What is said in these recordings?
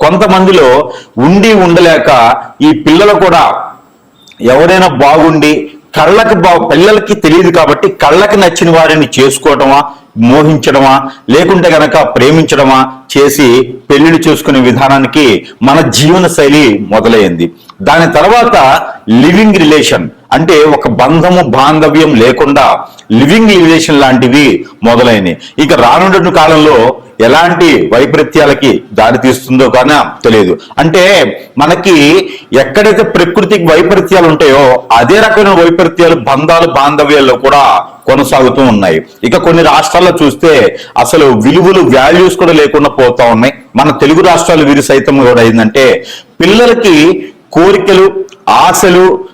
కొంతమందిలో ఉండి ఉండలేక ఈ పిల్లలు కూడా ఎవరైనా బాగుండి కళ్ళకి బా పిల్లలకి తెలియదు కాబట్టి కళ్ళకి నచ్చిన వారిని చేసుకోవటమా మోహించడమా లేకుంటే గనక ప్రేమించడమా చేసి పెళ్ళిళ్ళు చేసుకునే విధానానికి మన జీవన శైలి మొదలైంది. దాని తర్వాత లివింగ్ రిలేషన్ అంటే ఒక బంధము బాంధవ్యం లేకుండా లివింగ్ రిలేషన్ లాంటివి మొదలైనవి ఇక రానున్న కాలంలో ఎలాంటి వైపరీత్యాలకి దారి తీస్తుందో కానీ తెలియదు. అంటే మనకి ఎక్కడైతే ప్రకృతికి వైపరీత్యాలు ఉంటాయో అదే రకమైన వైపరీత్యాలు బంధాలు బాంధవ్యాల్లో కూడా కొనసాగుతూ ఉన్నాయి. ఇక కొన్ని రాష్ట్రాల్లో చూస్తే అసలు విలువలు వాల్యూస్ కూడా లేకుండా పోతా ఉన్నాయి. మన తెలుగు రాష్ట్రాలు వీరి సైతం కూడా ఏంటంటే పిల్లలకి కోరికలు ఆశలు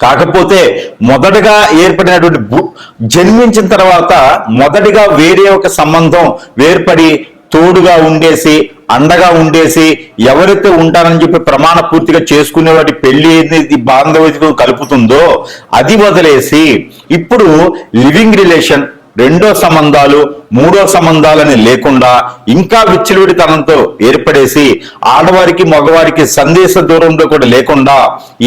కాకపోతే మొదటగా ఏర్పడినటువంటి జన్మించిన తర్వాత మొదటిగా వేరే ఒక సంబంధం వేర్పడి తోడుగా ఉండేసి అండగా ఉండేసి ఎవరైతే ఉంటారని చెప్పి ప్రమాణ పూర్తిగా చేసుకునే వాటి పెళ్ళి అనేది బాంధవ్యం కలుపుతుందో అది వదిలేసి ఇప్పుడు లివింగ్ రిలేషన్ రెండో సంబంధాలు మూడో సంబంధాలని లేకుండా ఇంకా విచ్చలవిడితనంతో ఏర్పడేసి ఆడవారికి మగవారికి సందేశ దూరంలో కూడా లేకుండా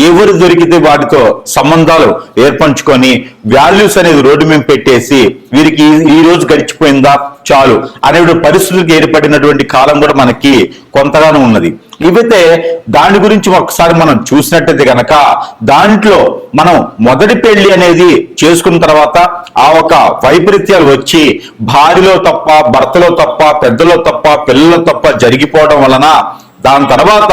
ఎవరు దొరికితే వాటితో సంబంధాలు ఏర్పంచుకొని వాల్యూస్ అనేది రోడ్డు మీద పెట్టేసి వీరికి ఈ- రోజు గడిచిపోయిందా? చాలు అనే పరిస్థితులకు ఏర్పడినటువంటి కాలం కూడా మనకి కొంతగానో ఉన్నది. ఇవైతే దాని గురించి ఒకసారి మనం చూసినట్టయితే కనుక దాంట్లో మనం మొదటి పెళ్ళి అనేది చేసుకున్న తర్వాత ఆ ఒక వైపరీత్యాలు వచ్చి భార్యలో తప్ప భర్తలో తప్ప పెద్దలో తప్ప పిల్లలో తప్ప జరిగిపోవడం వలన దాని తర్వాత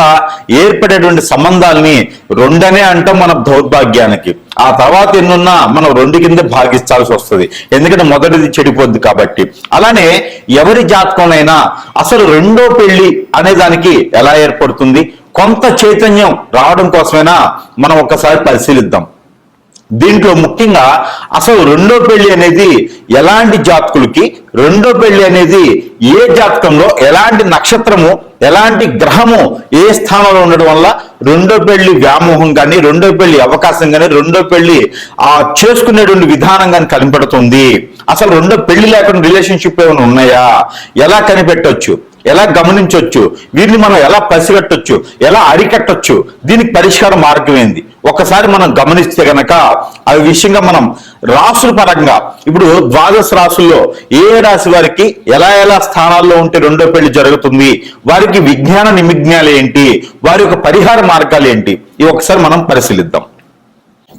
ఏర్పడేటువంటి సంబంధాల్ని రెండనే అంటాం మన దౌర్భాగ్యానికి. ఆ తర్వాత ఎన్నున్నా మనం రెండు కింద భాగిస్తాల్సి వస్తుంది. ఎందుకంటే మొదటిది చెడిపోద్ది కాబట్టి. అలానే ఎవరి జాతకంలోనైనా అసలు రెండో పెళ్ళి అనే దానికి ఎలా ఏర్పడుతుంది? కొంత చైతన్యం రావడం కోసమైనా మనం ఒకసారి పరిశీలిద్దాం. దీంట్లో ముఖ్యంగా అసలు రెండో పెళ్ళి అనేది ఎలాంటి జాతకులకి రెండో పెళ్ళి అనేది ఏ జాతకంలో ఎలాంటి నక్షత్రము ఎలాంటి గ్రహము ఏ స్థానంలో ఉండడం వల్ల రెండో పెళ్ళి వ్యామోహం కానీ రెండో పెళ్ళి అవకాశం కానీ రెండో పెళ్ళి ఆ చేసుకునేటువంటి విధానం కానీ కనిపెడుతుంది. అసలు రెండో పెళ్ళి లేకుండా రిలేషన్షిప్ ఏమైనా ఉన్నాయా? ఎలా కనిపెట్టవచ్చు ఎలా గమనించవచ్చు వీరిని మనం ఎలా పసిగట్టొచ్చు? ఎలా అరికట్టొచ్చు? దీనికి పరిష్కార మార్గం ఏంది? ఒకసారి మనం గమనిస్తే గనక ఆ విషయంగా మనం రాసుల పరంగా ఇప్పుడు ద్వాదశ రాసుల్లో ఏ రాశి వారికి ఎలా ఎలా స్థానాల్లో ఉంటే రెండో పెళ్ళి జరుగుతుంది? వారికి విజ్ఞాన నిమిజ్ఞాలు ఏంటి? వారి యొక్క పరిహార మార్గాలు ఏంటి? ఇవి ఒకసారి మనం పరిశీలిద్దాం.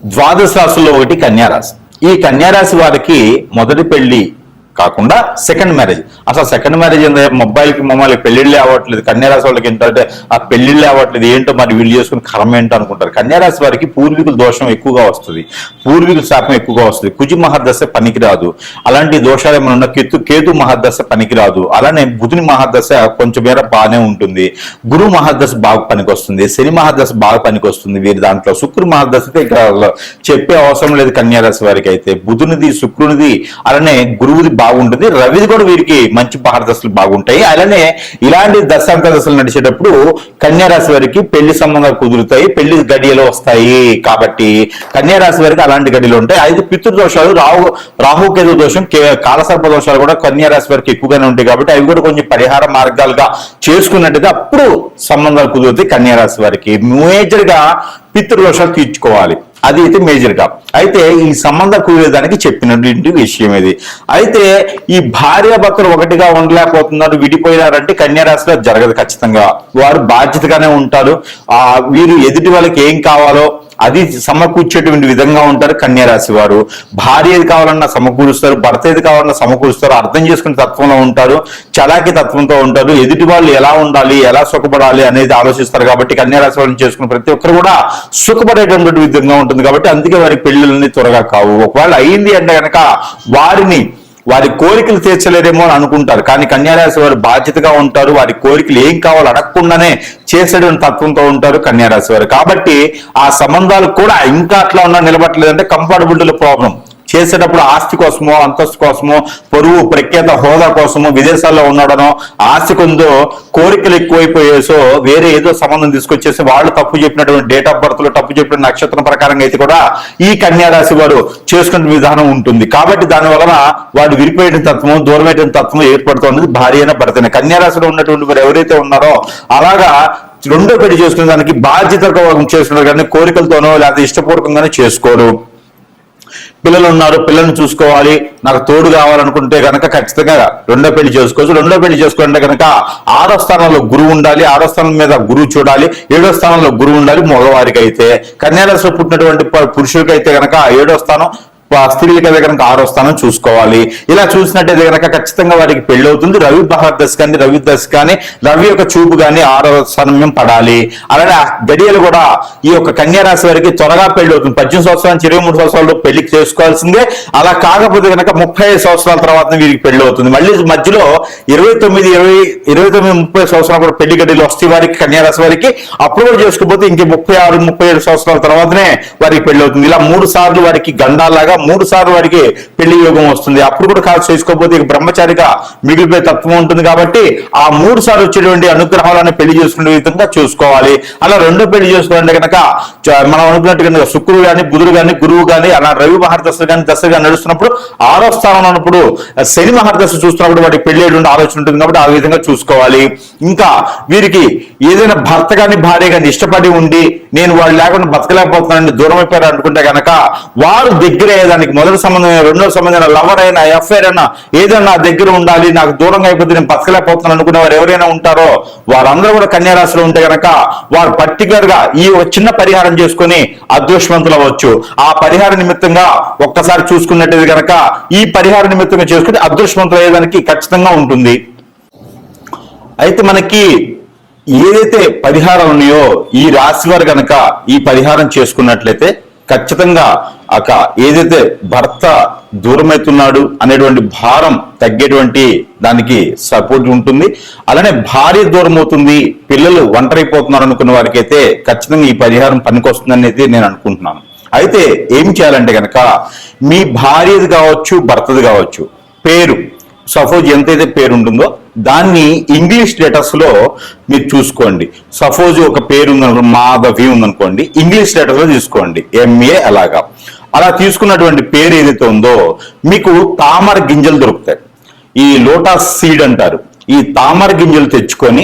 ద్వాదశ రాశుల్లో ఒకటి కన్యారాశి. ఈ కన్యారాశి వారికి మొదటి పెళ్ళి కాకుండా సెకండ్ మ్యారేజ్ అసలు సెకండ్ మ్యారేజ్ ఏందో మొబైల్కి మమ్మల్ని పెళ్ళిళ్ళే అవ్వట్లేదు. కన్యారాశి వాళ్ళకి ఏంటంటే ఆ పెళ్ళిళ్ళే అవ్వట్లేదు. ఏంటో మరి వీళ్ళు చేసుకుని కర్మ ఏంటో అనుకుంటారు. కన్యారాశి వారికి పూర్వీకుల దోషం ఎక్కువగా వస్తుంది. పూర్వీకుల శాపం ఎక్కువగా వస్తుంది. కుజి మహాదశ పనికిరాదు. అలాంటి దోషాలు ఏమైనా ఉన్న కేతు కేతు మహాదశ పనికిరాదు. అలానే బుధుని మహాదశ కొంచెం మేర బాగానే ఉంటుంది. గురు మహాదశ బాగా పనికి వస్తుంది శని మహాదశ బాగా పనికి వస్తుంది వీరి దాంట్లో శుక్రు మహాదశ అయితే ఇక్కడ చెప్పే అవసరం లేదు కన్యారాశి వారికి అయితే. బుధునిది శుక్రునిది అలానే గురువుది బాగుంటుంది. రవిది కూడా వీరికి మంచి మహాదశలు బాగుంటాయి. అలానే ఇలాంటి దశాంత దశలు నడిచేటప్పుడు కన్యారాశి వారికి పెళ్ళి సంబంధాలు కుదురుతాయి. పెళ్ళి గడియలు వస్తాయి కాబట్టి కన్యారాశి వారికి అలాంటి గడియలు ఉంటాయి. అయితే పితృదోషాలు రాహు రాహుకేతు దోషం కే- కాలసర్ప దోషాలు కూడా కన్యారాశి వారికి ఎక్కువగానే ఉంటాయి కాబట్టి అవి కూడా కొంచెం పరిహార మార్గాలుగా చేసుకున్నట్టుగా అప్పుడు సంబంధాలు కుదురుతాయి కన్యారాశి వారికి. మేజర్గా పితృదోషాలు తీర్చుకోవాలి. అది అయితే మేజర్గా. అయితే ఈ సంబంధ కూడేదానికి చెప్పినటువంటి విషయం ఇది. అయితే ఈ భార్య భర్తలు ఒకటిగా ఉండలేకపోతున్నారు విడిపోయినారంటే కన్యారాశిలో జరగదు ఖచ్చితంగా. వారు బాధ్యతగానే ఉంటారు. ఆ వీరు ఎదుటి వాళ్ళకి ఏం కావాలో అది సమకూర్చేటువంటి విధంగా ఉంటారు కన్యారాశి వారు. భార్య ఏది కావాలన్నా సమకూరుస్తారు భర్త ఏది కావాలన్నా సమకూరుస్తారు అర్థం చేసుకునే తత్వంలో ఉంటారు చలాకి తత్వంతో ఉంటారు ఎదుటి వాళ్ళు ఎలా ఉండాలి ఎలా సుఖపడాలి అనేది ఆలోచిస్తారు కాబట్టి కన్యారాశి వాళ్ళని చేసుకున్న ప్రతి ఒక్కరు కూడా సుఖపడేటటువంటి విధంగా ఉంటుంది కాబట్టి అందుకే వారి పెళ్ళిళ్ళని త్వరగా కావు. ఒకవేళ అయింది అంటే కనుక వారిని వారి కోరికలు తీర్చలేరేమో అని అనుకుంటారు. కానీ కన్యారాశి వారు బాధ్యతగా ఉంటారు. వారి కోరికలు ఏం కావాలో అడగకుండానే చేసేటువంటి తత్వంతో ఉంటారు కన్యారాశి వారు. కాబట్టి ఆ సంబంధాలు కూడా ఇంకా అట్లా ఉన్నా నిలబట్టలేదంటే కంఫర్టబుల్ ప్రాబ్లం చేసేటప్పుడు ఆస్తి కోసమో అంతస్తు కోసమో పొరుగు ప్రఖ్యాత హోదా కోసమో విదేశాల్లో ఉండడనో ఆస్తి కొందో కోరికలు ఎక్కువైపోయేసో వేరే ఏదో సంబంధం తీసుకొచ్చేసి వాళ్ళు తప్పు చెప్పినటువంటి డేట్ ఆఫ్ బర్త్లో తప్పు చెప్పిన నక్షత్రం ప్రకారంగా అయితే కూడా ఈ కన్యారాశి వారు చేసుకునే విధానం ఉంటుంది. కాబట్టి దాని వలన వాడు విరిపోయిన తత్వం దూరమైన తత్వం ఏర్పడుతుంది భార్య అయిన భర్తనే. కన్యారాశిలో ఉన్నటువంటి వారు ఎవరైతే ఉన్నారో అలాగా రెండో పెళ్ళి చేసుకునే దానికి బాధ్యతగా చేసుకున్నారు కానీ కోరికలతోనో లేకపోతే ఇష్టపూర్వకంగానే చేసుకోరు. పిల్లలు ఉన్నారు పిల్లల్ని చూసుకోవాలి నాకు తోడు కావాలనుకుంటే కనుక ఖచ్చితంగా రెండో పెళ్ళి చేసుకోవచ్చు. రెండో పెళ్ళి చేసుకుంటే కనుక ఆరో స్థానంలో గురువు ఉండాలి ఆరో స్థానం మీద గురువు చూడాలి ఏడో స్థానంలో గురువు ఉండాలి మగవారికి అయితే కన్యారాశిలో పుట్టినటువంటి ప- పురుషులకి అయితే కనుక ఏడో స్థానం స్త్రీలకి అయితే కనుక ఆరో స్థానం చూసుకోవాలి. ఇలా చూసినట్టయితే కనుక ఖచ్చితంగా వారికి పెళ్ళి అవుతుంది రవి మహాదశ కానీ రవి దశ కానీ రవి యొక్క చూపు కానీ ఆరో స్థానం పడాలి. అలాగే గడియలు కూడా ఈ యొక్క కన్యా రాశి వారికి త్వరగా పెళ్ళి అవుతుంది పద్దెనిమిది సంవత్సరాల నుంచి ఇరవై మూడు సంవత్సరాలు పెళ్ళి చేసుకోవాల్సిందే. అలా కాకపోతే కనుక ముప్పై ఐదు సంవత్సరాల తర్వాత వీరికి పెళ్ళి అవుతుంది మళ్ళీ మధ్యలో ఇరవై తొమ్మిది ఇరవై ఇరవై తొమ్మిది ముప్పై సంవత్సరాలు కూడా పెళ్ళి గడియలు వస్తాయి వారికి కన్యారాశి వారికి అప్రూవల్ చేసుకోకపోతే ఇంక ముప్పై ఆరు ముప్పై ఏడు సంవత్సరాల తర్వాతనే వారికి పెళ్ళి అవుతుంది ఇలా మూడు సార్లు వారికి గండాలాగా మూడు సార్లు వాడికి పెళ్ళి యోగం వస్తుంది. అప్పుడు కూడా కాల్ చేసుకోకపోతే ఇక బ్రహ్మచారిగా మిగిలిపోయే తత్వం ఉంటుంది కాబట్టి ఆ మూడు సార్లు వచ్చేటువంటి అనుగ్రహాలను పెళ్ళి చేసుకునే విధంగా చూసుకోవాలి. అలా రెండో పెళ్ళి చేసుకోవాలంటే కనుక మనం అనుకున్నట్టు కనుక శుక్రుడు కానీ బుధుడు కానీ గురువు కానీ అలా రవి మహర్దశ కానీ దశ కానీ నడుస్తున్నప్పుడు ఆరో స్థానం ఉన్నప్పుడు శని మహర్దశ చూస్తున్నప్పుడు వాటికి పెళ్ళి ఆలోచన ఉంటుంది కాబట్టి ఆ విధంగా చూసుకోవాలి. ఇంకా వీరికి ఏదైనా భర్త కానీ భార్య కానీ ఇష్టపడి ఉండి నేను వాళ్ళు లేకుండా బతకలేకపోతున్నానని దూరం అయిపోయారు అనుకుంటే కనుక వారు దగ్గర దానికి మొదటి సంబంధం రెండో సంబంధమైన లవర్ అయినా ఎఫ్ఐఆర్ అయినా ఏదైనా నా దగ్గర ఉండాలి నాకు దూరంగా అయిపోతే నేను బతకలేకపోతున్నాను అనుకునే వారు ఎవరైనా ఉంటారో వారందరూ కూడా కన్యారాశిలో ఉంటే కనుక వారు పర్టికులర్గా ఈ చిన్న పరిహారం చేసుకుని అదృష్టవంతులు అవ్వచ్చు. ఆ పరిహార నిమిత్తంగా ఒక్కసారి చూసుకున్నట్టు కనుక ఈ పరిహార నిమిత్తంగా చేసుకుని అదృష్టవంతులు అయ్యేదానికి ఖచ్చితంగా ఉంటుంది. అయితే మనకి ఏదైతే పరిహారం ఉన్నాయో ఈ రాశి వారు కనుక ఈ పరిహారం చేసుకున్నట్లయితే ఖచ్చితంగా అక ఏదైతే భర్త దూరమవుతున్నాడు అనేటువంటి భారం తగ్గేటువంటి దానికి సపోర్ట్ ఉంటుంది. అలానే భార్య దూరం అవుతుంది పిల్లలు ఒంటరైపోతున్నారు అనుకున్న వారికి అయితే ఖచ్చితంగా ఈ పరిహారం పనికొస్తుందని అయితే నేను అనుకుంటున్నాను. అయితే ఏం చేయాలంటే కనుక మీ భార్యది కావచ్చు భర్తది కావచ్చు పేరు సపోజ్ ఎంతైతే పేరు ఉంటుందో దాన్ని ఇంగ్లీష్ లెటర్స్లో మీరు చూసుకోండి. సపోజ్ ఒక పేరు ఉందనుకో మాధవి ఉందనుకోండి ఇంగ్లీష్ లెటర్స్లో తీసుకోండి ఎంఏ అలాగా. అలా తీసుకున్నటువంటి పేరు ఏదైతే ఉందో మీకు తామర గింజలు దొరుకుతాయి. ఈ లోటస్ సీడ్ అంటారు. ఈ తామర గింజలు తెచ్చుకొని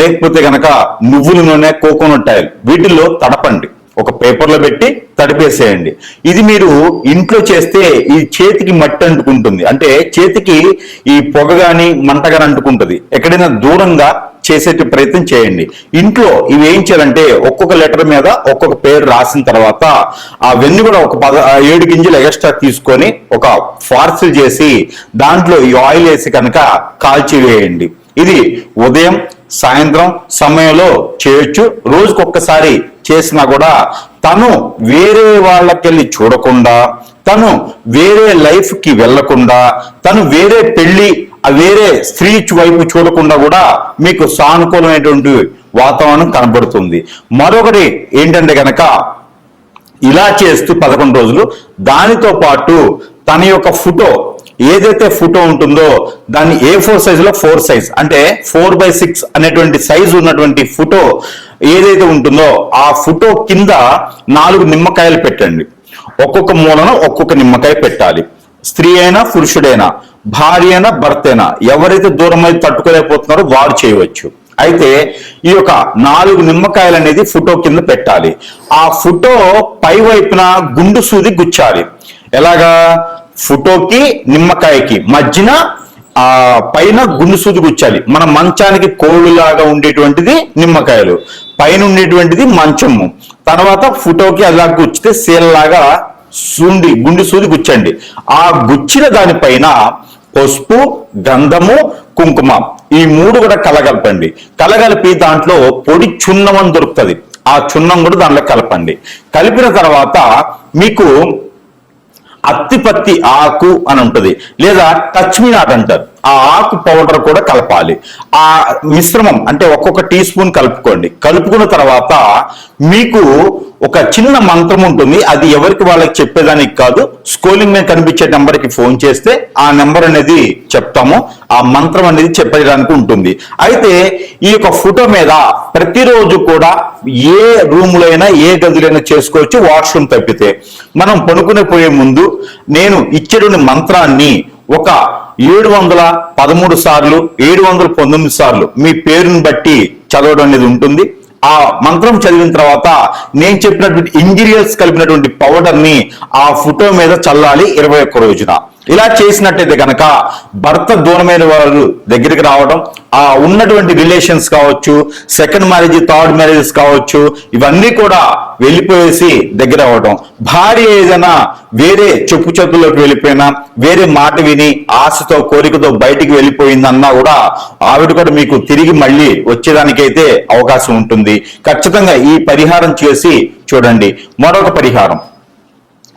లేకపోతే గనక నువ్వుల నూనె కోకోనట్ ఆయిల్ వీటిల్లో తడపండి. ఒక పేపర్లో పెట్టి తడిపేసేయండి. ఇది మీరు ఇంట్లో చేస్తే ఈ చేతికి మట్టి అంటుకుంటుంది. అంటే చేతికి ఈ పొగ కానీ మంట అంటుకుంటుంది. ఎక్కడైనా దూరంగా చేసే ప్రయత్నం చేయండి. ఇంట్లో ఇవి ఏం చేయాలంటే ఒక్కొక్క లెటర్ మీద ఒక్కొక్క పేరు రాసిన తర్వాత ఆ వెన్ను కూడా ఒక పద ఏడు గింజలు ఎక్స్ట్రా తీసుకొని ఒక ఫార్సిల్ చేసి దాంట్లో ఈ ఆయిల్ వేసి కనుక కాల్చివేయండి. ఇది ఉదయం సాయంత్రం సమయంలో చేయొచ్చు. రోజుకొక్కసారి చేసినా కూడా తను వేరే వాళ్ళకెళ్ళి చూడకుండా తను వేరే లైఫ్కి వెళ్ళకుండా తను వేరే పెళ్ళి వేరే స్త్రీ వైపు చూడకుండా కూడా మీకు సానుకూలమైనటువంటి వాతావరణం కనబడుతుంది. మరొకటి ఏంటంటే కనుక ఇలా చేస్తూ పదకొండు రోజులు దానితో పాటు తన యొక్క ఫోటో ఏదైతే ఫోటో ఉంటుందో దాన్ని ఏ ఫోర్ సైజ్లో ఫోర్ సైజ్ అంటే ఫోర్ బై సిక్స్ అనేటువంటి సైజ్ ఉన్నటువంటి ఫోటో ఏదైతే ఉంటుందో ఆ ఫోటో కింద నాలుగు నిమ్మకాయలు పెట్టండి. ఒక్కొక్క మూలన ఒక్కొక్క నిమ్మకాయ పెట్టాలి. స్త్రీ అయినా పురుషుడైనా భార్య అయినా భర్త అయినా ఎవరైతే దూరం అయితే తట్టుకోలేకపోతున్నారో వారు చేయవచ్చు. అయితే ఈ యొక్క నాలుగు నిమ్మకాయలు అనేది ఫోటో కింద పెట్టాలి. ఆ ఫోటో పై వైపున గుండు సూది గుచ్చాలి. ఎలాగా? ఫోటోకి నిమ్మకాయకి మధ్యన ఆ పైన గుండు సూది గుచ్చాలి మన మంచానికి కోళ్ళులాగా ఉండేటువంటిది నిమ్మకాయలు. పైన ఉండేటువంటిది మంచము. తర్వాత ఫోటోకి అలా గుచ్చితే సీలలాగా సుండి గుండు సూది గుచ్చండి ఆ గుచ్చిన దానిపైన పసుపు గంధము కుంకుమ ఈ మూడు కూడా కలగలపండి. కలగలిపి దాంట్లో పొడి చున్నం అని దొరుకుతుంది. ఆ చున్నం కూడా దాంట్లో కలపండి. కలిపిన తర్వాత మీకు అత్తిపత్తి ఆకు అని ఉంటుంది. లేదా టచ్మీ నాట్ అంటారు. ఆ ఆకు పౌడర్ కూడా కలపాలి. ఆ మిశ్రమం అంటే ఒక్కొక్క టీ స్పూన్ కలుపుకోండి. కలుపుకున్న తర్వాత మీకు ఒక చిన్న మంత్రం ఉంటుంది. అది ఎవరికి వాళ్ళకి చెప్పేదానికి కాదు. స్కూలింగ్ మీద కనిపించే నెంబర్కి ఫోన్ చేస్తే ఆ నెంబర్ అనేది చెప్తాము. ఆ మంత్రం అనేది చెప్పడానికి ఉంటుంది. అయితే ఈ యొక్క ఫోటో మీద ప్రతిరోజు కూడా ఏ రూములైనా ఏ గదులైనా చేసుకోవచ్చు వాష్రూమ్ తప్పితే. మనం పడుకునే పోయే ముందు నేను ఇచ్చేటువంటి మంత్రాన్ని ఒక ఏడు వందల పదమూడు సార్లు ఏడు వందల పంతొమ్మిది సార్లు మీ పేరుని బట్టి చదవడం అనేది ఉంటుంది. ఆ మంత్రం చదివిన తర్వాత నేను చెప్పినటువంటి ఇంజీరియల్స్ కలిపినటువంటి పౌడర్ని ఆ ఫోటో మీద చల్లాలి ఇరవై ఒక్క రోజున. ఇలా చేసినట్టయితే కనుక భర్త దూరమైన వారు దగ్గరికి రావడం ఆ ఉన్నటువంటి రిలేషన్స్ కావచ్చు సెకండ్ మ్యారేజ్ థర్డ్ మ్యారేజెస్ కావచ్చు ఇవన్నీ కూడా వెళ్ళిపోయేసి దగ్గర అవ్వడం భార్య ఏదైనా వేరే చెప్పు చెప్పులోకి వెళ్ళిపోయినా వేరే మాట విని ఆశతో కోరికతో బయటికి వెళ్ళిపోయిందన్నా కూడా ఆవిడ కూడా మీకు తిరిగి మళ్ళీ వచ్చేదానికైతే అవకాశం ఉంటుంది. ఖచ్చితంగా ఈ పరిహారం చేసి చూడండి. మరొక పరిహారం.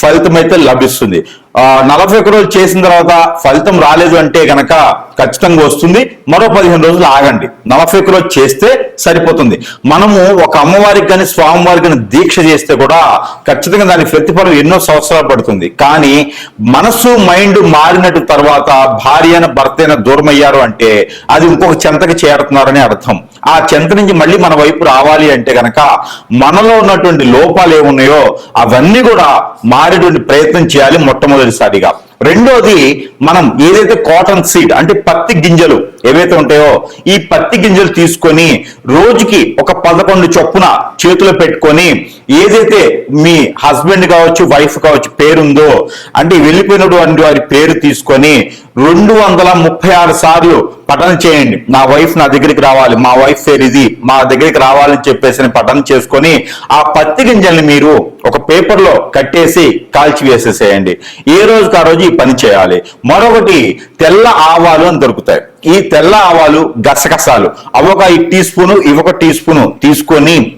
ఫలితం అయితే లభిస్తుంది. ఆ నలభై ఒక్క రోజులు చేసిన తర్వాత ఫలితం రాలేదు అంటే కనుక ఖచ్చితంగా వస్తుంది. మరో పదిహేను రోజులు ఆగండి. నలభై ఒక్క రోజు చేస్తే సరిపోతుంది. మనము ఒక అమ్మవారికి కానీ స్వామివారికి కానీ దీక్ష చేస్తే కూడా ఖచ్చితంగా దాని ప్రతిఫలం ఎన్నో సంవత్సరాలు పడుతుంది. కానీ మనసు మైండ్ మారినట్టు తర్వాత భార్య అయిన భర్త అయిన దూరం అయ్యారు అంటే అది ఇంకొక చెంతకి చేరుతున్నారని అర్థం. ఆ చెంత నుంచి మళ్ళీ మన వైపు రావాలి అంటే కనుక మనలో ఉన్నటువంటి లోపాలు ఏమున్నాయో అవన్నీ కూడా మారేటువంటి ప్రయత్నం చేయాలి మొట్టమొదటిసారిగా. రెండోది మనం ఏదైతే కాటన్ సీడ్ అంటే పత్తి గింజలు ఏవైతే ఉంటాయో ఈ పత్తి గింజలు తీసుకొని రోజుకి ఒక పదకొండు చొప్పున చేతిలో పెట్టుకొని ఏదైతే మీ హస్బెండ్ కావచ్చు వైఫ్ కావచ్చు పేరుందో అంటే వెళ్ళిపోయినటువంటి వారి పేరు తీసుకొని రెండు వందల ముప్పై ఆరు సార్లు పఠనం చేయండి. నా వైఫ్ నా దగ్గరికి రావాలి. మా వైఫ్ పేరు ఇది. మా దగ్గరికి రావాలని చెప్పేసి పఠనం చేసుకొని ఆ పత్తి గింజల్ని మీరు ఒక పేపర్లో కట్టేసి కాల్చి వేసేసేయండి. ఏ రోజుకి ఆ రోజు ఈ పని చేయాలి. మరొకటి తెల్ల ఆవాలు అని దొరుకుతాయి. ఈ తెల్ల ఆవాలు గసగసాలు అవొక ఈ టీ స్పూను ఇవొక టీ స్పూను తీసుకొని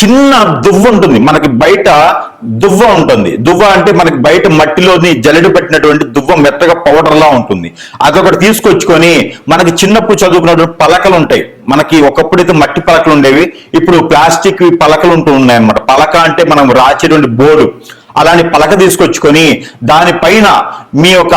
చిన్న దువ్వ ఉంటుంది. మనకి బయట దువ్వ ఉంటుంది. దువ్వ అంటే మనకి బయట మట్టిలోని జల్లెడు పెట్టినటువంటి దువ్వ మెత్తగా పౌడర్లా ఉంటుంది. అదొకటి తీసుకొచ్చుకొని మనకి చిన్నప్పుడు చదువుకున్నటువంటి పలకలు ఉంటాయి. మనకి ఒకప్పుడైతే మట్టి పలకలు ఉండేవి. ఇప్పుడు ప్లాస్టిక్ పలకలు ఉంటూ ఉన్నాయి అనమాట పలక అంటే మనం రాచేటువంటి బోర్డు అలాంటి పలక తీసుకొచ్చుకొని దానిపైన మీ యొక్క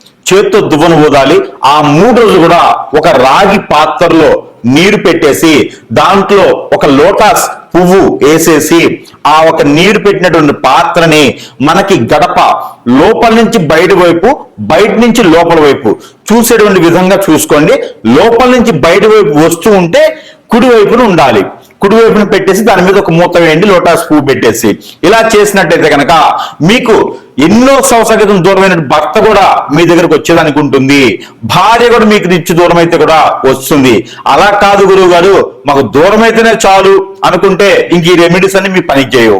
చేత్తో దువ్వను ఊదాలి. ఆ మూడు రోజులు కూడా ఒక రాగి పాత్రలో నీరు పెట్టేసి దాంట్లో ఒక లోటాస్ పువ్వు వేసేసి ఆ ఒక నీరు పెట్టినటువంటి పాత్రని మనకి గడప లోపల నుంచి బయట వైపు బయట నుంచి లోపల వైపు చూసేటువంటి విధంగా చూసుకోండి. లోపల నుంచి బయట వైపు వస్తూ ఉంటే కుడి వైపున ఉండాలి. కుడివైపున పెట్టేసి దాని మీద ఒక మూత వేయండి లోటాస్ పువ్వు పెట్టేసి. ఇలా చేసినట్టయితే కనుక మీకు ఎన్నో సంవత్సరాల క్రితం దూరమైన భర్త కూడా మీ దగ్గరకు వచ్చేదానికి ఉంటుంది. భార్య కూడా మీకు నిచ్చి దూరం అయితే కూడా వస్తుంది. అలా కాదు గురువు గారు మాకు దూరం అయితేనే చాలు అనుకుంటే ఇంక ఈ రెమెడీస్ అన్ని మీ పనికి చేయవు.